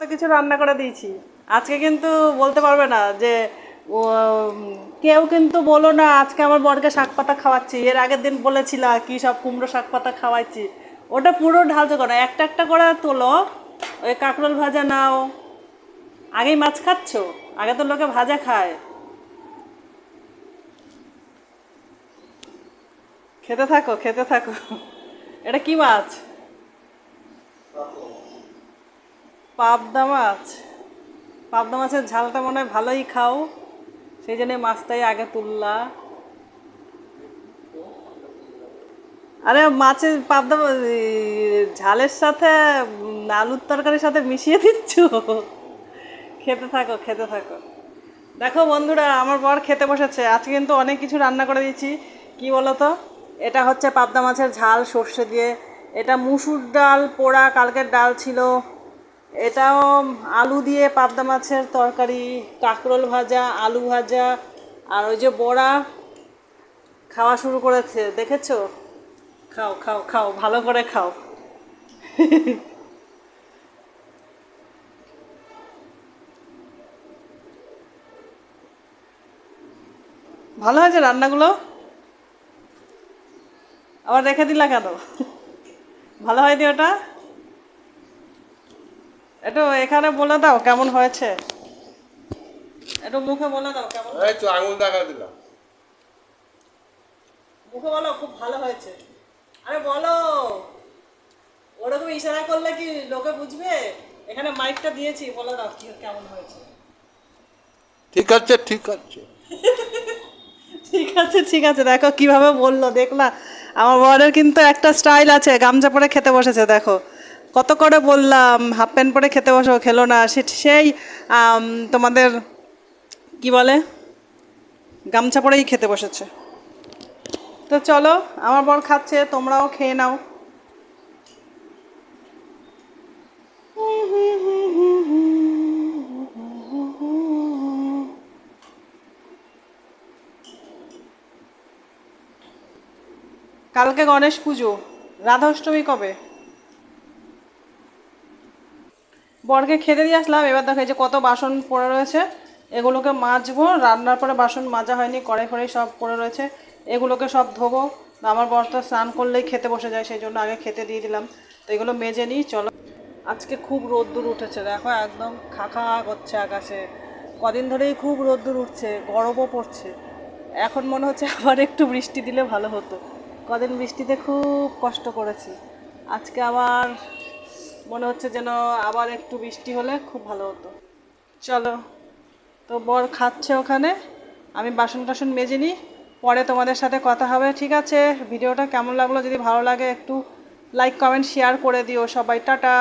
কত কিছু রান্না করে দিয়েছি। আজকে কিন্তু বলতে পারবে না যে কেউ কিন্তু বলো না, আজকে আমার বরকে শাক পাতা খাওয়াচ্ছি। এর আগের দিন বলেছিল কি সব কুমড়ো শাক পাতা খাওয়াচ্ছি ওটা পুরো ঢালতে করো একটা একটা করে তোলো, ওই কাঁকরোল ভাজা নাও। আগেই মাছ খাচ্ছ? আগে তো লোকে ভাজা খায়। খেতে থাকো খেতে থাকো। এটা কি মাছ? পাবদা মাছ পাবদা মাছের ঝালটা মনে হয় ভালোই খাও। সেই জন্য মাছটাই আগে তুললা। আরে মাছের পাবদা ঝালের সাথে আলুর তরকারির সাথে মিশিয়ে দিচ্ছ? খেতে থাকো খেতে থাকো। দেখো বন্ধুরা, আমার বর খেতে বসেছে। আজকে কিন্তু অনেক কিছু রান্না করে দিয়েছি। কি বলো তো এটা হচ্ছে পাবদা মাছের ঝাল সর্ষে দিয়ে। এটা মুসুর ডাল, পোড়া, কালকের ডাল ছিল। এটাও আলু দিয়ে পাবদা মাছের তরকারি, কাঁকরোল ভাজা, আলু ভাজা, আর ওই যে বড়া খাওয়া শুরু করেছে, দেখেছ? খাও খাও খাও, ভালো করে খাও। ভালো হয়েছে রান্নাগুলো? আবার রেখে দিলা কেন? ভালো হয়নি ওটা? একটু এখানে বলে দাও কেমন হয়েছে? একটু মুখে বলে দাও কেমন এই তো আঙুল দেখা দিলাম মুখে বলো খুব ভালো হয়েছে। আরে বলো ওরকম ইশারা করলে কি লোকে বুঝবে? এখানে মাইকটা দিয়েছি বলে দাও কি কেমন হয়েছে। ঠিক আছে ঠিক আছে। ঠিক আছে ঠিক আছে দেখো কীভাবে বলল দেখলা আমার বরের কিন্তু একটা স্টাইল আছে গামছা পরে খেতে বসেছে দেখো। কত করে বললাম হাফ প্যান্ট পরে খেতে বসো, খেলো না। সে, সেই তোমাদের, কি বলে, গামছা পরেই খেতে বসেছে। তো চলো, আমার বর খাচ্ছে, তোমরাও খেয়ে নাও। কালকে গণেশ পুজো রাধা অষ্টমী কবে? বরকে খেতে দিয়ে আসলাম। এবার দেখো যে কত বাসন পড়ে রয়েছে। এগুলোকে মাজবো। রান্নার পরে বাসন মাজা হয়নি কড়াই ফড়াই সব পড়ে রয়েছে। এগুলোকে সব ধোবো। আমার বর তো স্নান করলেই খেতে বসে যায়, সেই জন্য আগে খেতে দিয়ে দিলাম। তো এগুলো মেজে নিই, চলো। আজকে খুব রোদ্দুর উঠেছে, দেখো একদম খাখা করছে আকাশে। কদিন ধরেই খুব রোদ্দুর উঠছে, গরমও পড়ছে। এখন মনে হচ্ছে আবার একটু বৃষ্টি দিলে ভালো হতো। কদিন বৃষ্টিতে খুব কষ্ট করেছি। আজকে আবার মনে হচ্ছে যেন আবার একটু বৃষ্টি হলে খুব ভালো হতো। চলো, তো বর খাচ্ছে ওখানে। আমি বাসন টাসন মেজে নিই, পরে তোমাদের সাথে কথা হবে, ঠিক আছে? ভিডিওটা কেমন লাগল? যদি ভালো লাগে একটু লাইক কমেন্ট শেয়ার করে দিও সবাই। টাটা!